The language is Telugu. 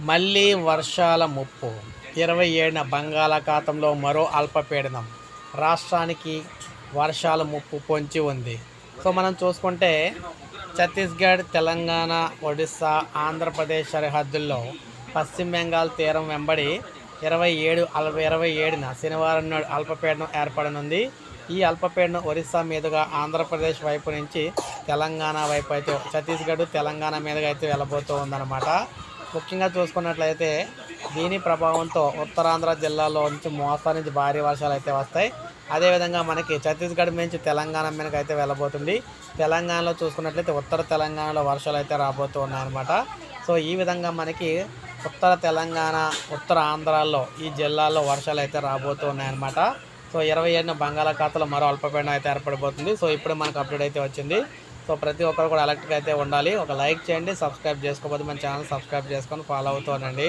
మళ్ళీ వర్షాల ముప్పు. ఇరవై ఏడున బంగాళాఖాతంలో మరో అల్పపీడనం. రాష్ట్రానికి వర్షాల ముప్పు పొంచి ఉంది. సో మనం చూసుకుంటే ఛత్తీస్గఢ్ తెలంగాణ ఒడిస్సా ఆంధ్రప్రదేశ్ సరిహద్దుల్లో పశ్చిమ బెంగాల్ తీరం వెంబడి ఇరవై ఏడు అల్ప ఇరవై ఏడున శనివారం నాడు అల్పపీడనం ఏర్పడనుంది. ఈ అల్పపీడనం ఒరిస్సా మీదుగా ఆంధ్రప్రదేశ్ వైపు నుంచి తెలంగాణ వైపు అయితే ఛత్తీస్గఢ్ తెలంగాణ మీదుగా అయితే వెళ్ళబోతూ ఉందన్నమాట. ముఖ్యంగా చూసుకున్నట్లయితే దీని ప్రభావంతో ఉత్తరాంధ్ర జిల్లాలో నుంచి మోస్తారు నుంచి భారీ వర్షాలు అయితే వస్తాయి. అదేవిధంగా మనకి ఛత్తీస్గఢ్ నుంచి తెలంగాణ మీదకి అయితే వెళ్ళబోతుంది. తెలంగాణలో చూసుకున్నట్లయితే ఉత్తర తెలంగాణలో వర్షాలు అయితే రాబోతూ ఉన్నాయన్నమాట. సో ఈ విధంగా మనకి ఉత్తర తెలంగాణ ఉత్తర ఆంధ్రాల్లో ఈ జిల్లాల్లో వర్షాలు అయితే రాబోతూ ఉన్నాయన్నమాట. సో ఇరవై ఏడున బంగాళాఖాతంలో మరో అల్పపీడనం అయితే ఏర్పడిపోతుంది సో ఇప్పుడు మనకు అప్డేట్ అయితే వచ్చింది. సో ప్రతి ఒక్కరు కూడా అలర్ట్గా అయితే ఉండాలి. ఒక లైక్ చేయండి సబ్స్క్రైబ్ చేసుకోకపోతే మన ఛానల్ సబ్స్క్రైబ్ చేసుకొని ఫాలో అవుతూ ఉండండి.